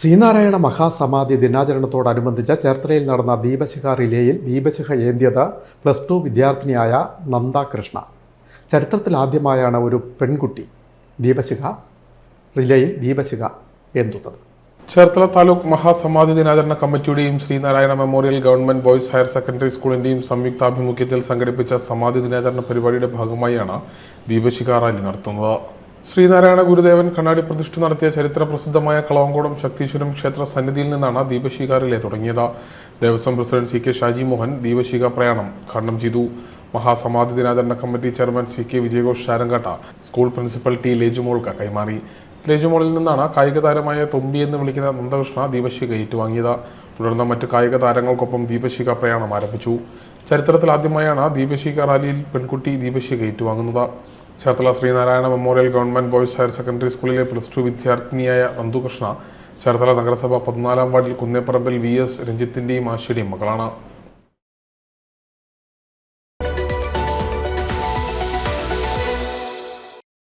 ശ്രീനാരായണ മഹാസമാധി ദിനാചരണത്തോടനുബന്ധിച്ച് ചേർത്തലയിൽ നടന്ന ദീപശിഖ റിലേയിൽ ദീപശിഖ ഏന്തിയത് പ്ലസ് ടു വിദ്യാർത്ഥിനിയായ നന്ദ കൃഷ്ണ. ചരിത്രത്തിലാദ്യമായാണ് ഒരു പെൺകുട്ടി ദീപശിഖ റിലേയിൽ ദീപശിഖ ഏന്തുന്നത്. ചേർത്തല താലൂക്ക് മഹാസമാധി ദിനാചരണ കമ്മിറ്റിയുടെയും Sreenarayana memorial government boys higher secondary സ്കൂളിന്റെയും സംയുക്താഭിമുഖ്യത്തിൽ സംഘടിപ്പിച്ച സമാധി ദിനാചരണ പരിപാടിയുടെ ഭാഗമായാണ് ദീപശിഖ റാലി നടത്തുന്നത്. ശ്രീനാരായണ ഗുരുദേവൻ കണ്ണാടി പ്രതിഷ്ഠ നടത്തിയ ചരിത്ര പ്രസിദ്ധമായ കളവങ്കോടം ശക്തീശ്വരം ക്ഷേത്ര സന്നിധിയിൽ നിന്നാണ് ദീപശിഖ റിലേ തുടങ്ങിയത്. Devaswom president C K Shaji Mohan ദീപശീക പ്രയാണം ഉദ്ഘാടനം ചെയ്തു. മഹാസമാധി ദിനാചരണ കമ്മിറ്റി ചെയർമാൻ സി കെ വിജയഘോഷ് ശാരങ്കാട്ട സ്കൂൾ പ്രിൻസിപ്പൽ ടി ലേജുമോൾക്ക് കൈമാറി. ലേജുമോളിൽ നിന്നാണ് കായിക താരമായ തൊമ്പി എന്ന് വിളിക്കുന്ന നന്ദകൃഷ്ണ ദീപശിഖ ഏറ്റുവാങ്ങിയത്. തുടർന്ന് മറ്റ് കായിക താരങ്ങൾക്കൊപ്പം ദീപശിക പ്രയാണം ആരംഭിച്ചു. ചരിത്രത്തിൽ ആദ്യമായാണ് ദീപശിക റാലിയിൽ പെൺകുട്ടി ദീപശിഖ ഏറ്റുവാങ്ങുന്നത്. Cherthala Sreenarayana memorial government boys higher secondary സ്കൂളിലെ പ്ലസ് ടു വിദ്യാർത്ഥിനിയായ നന്ദുകൃഷ്ണ ചേർത്തല നഗരസഭ പതിനാലാം വാർഡിൽ കുന്നേപ്പറമ്പിൽ വി എസ് രഞ്ജിത്തിന്റെയും ആശയുടെയും മകളാണ്.